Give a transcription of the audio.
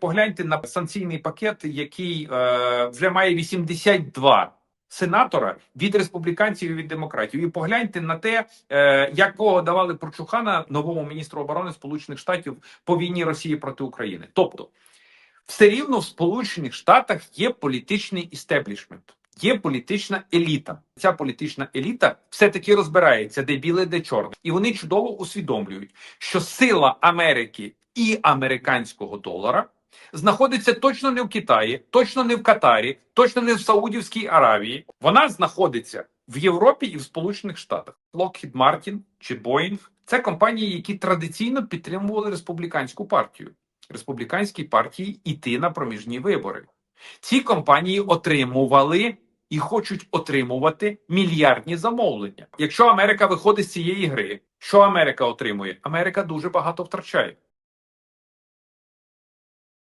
Погляньте на санкційний пакет, який е, вже має 82 сенатора від республіканців і від демократів. І погляньте на те, е, якого давали Прочухана новому міністру оборони Сполучених Штатів по війні Росії проти України. Тобто, все рівно в Сполучених Штатах є політичний істеблішмент. Є політична еліта. Ця політична еліта все-таки розбирається, де біле, де чорне, і вони чудово усвідомлюють, що сила Америки і американського долара знаходиться точно не в Китаї, точно не в Катарі, точно не в Саудівській Аравії. Вона знаходиться в Європі і в Сполучених Штатах. Lockheed Martin чи Boeing – це компанії, які традиційно підтримували республіканську партію. Республіканській партії іти на проміжні вибори. Ці компанії отримували і хочуть отримувати мільярдні замовлення. Якщо Америка виходить з цієї гри, що Америка отримує? Америка дуже багато втрачає.